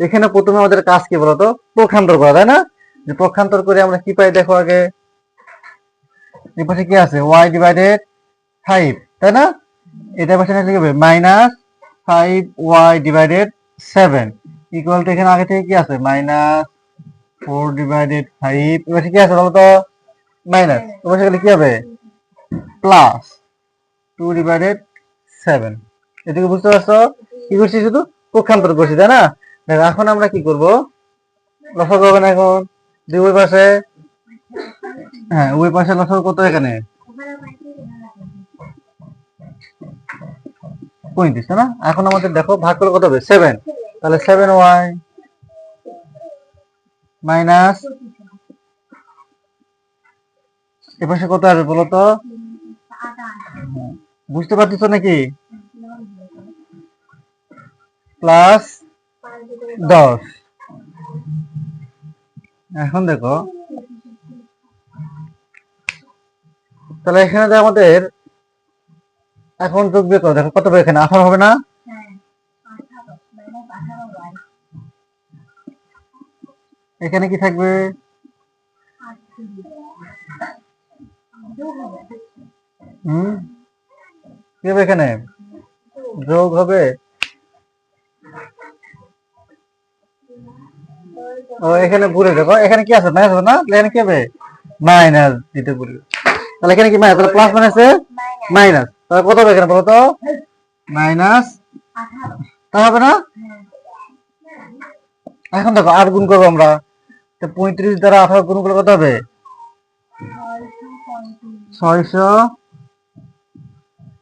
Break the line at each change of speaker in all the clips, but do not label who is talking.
এখানে প্রথমে আমাদের কাজ কি বলতো? পক্ষান্তর করা, তাই না? যে পক্ষান্তর করে আমরা কি পাই দেখো আগে। পাশে কি আছে? ওয়াই ডিভাইডেড ফাইভ তাই না? এটা পাশে হবে minus five Y divided seven equal to এখানে আগে থেকে কি আছে? মাইনাস ফোর ডিভাইডেড ফাইভ এবার কি আছে বলতো মাইনাস এবার সেখানে কি হবে? প্লাস টু ডিভাইডেড সেভেন এদিকে বুঝতে পারছ? কি করছি শুধু? পক্ষান্তর করছি, তাই না? এখন আমরা কি করব? লসক হবে না এখন দুই পাশে হ্যাঁ ওই পাশে লসক কত এখানে। পঁয়ত্রিশ না? এখন আমাদের দেখো, ভাগ করলে কত হবে? সেভেন তাহলে সেভেন ওয়াই মাইনাস এ পাশে কত আসবে বলো তো? বুঝতে পারতেছো নাকি? প্লাস দশ। এখন দেখো, তাহলে এখানে আমাদের এখন যোগ করো, দেখো কত হবে এখানে? আঠারো হবে না? এখানে কি থাকবে? হুম? কি হবে এখানে? যোগ হবে ও, এখানে ভুলে দেখো। এখানে কি আছে? মাইনাস না? এখানে কি হবে? মাইনাস দিতে ভুলে তাহলে এখানে কি মাইনাস প্লাস মাইনাসে মাইনাস তাহলে কত হবে এখানে বলো মাইনাস তা হবে না? এখন দেখো, আট গুণ করব আমরা। তো পঁয়ত্রিশ দ্বারা আঠারো গুণ করলে কত হবে? ছয়শো।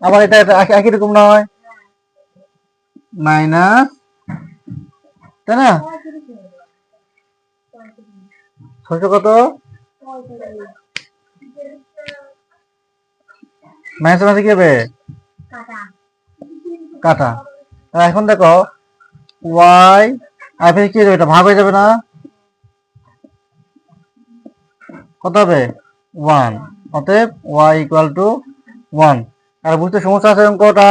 আবার এটা একই- রকম নয় মাইনাস তাই না? ছয়শো কত? মাঝে কি হবে? কাটা। এখন দেখো ওয়াই আর ফের কি যাবে? এটা ভাগ হয়ে যাবে না? কত হবে? ওয়ান অতএব ওয়াই ইকুয়াল টু ওয়ান আর বুঝতে সমস্যা আছে অঙ্কটা?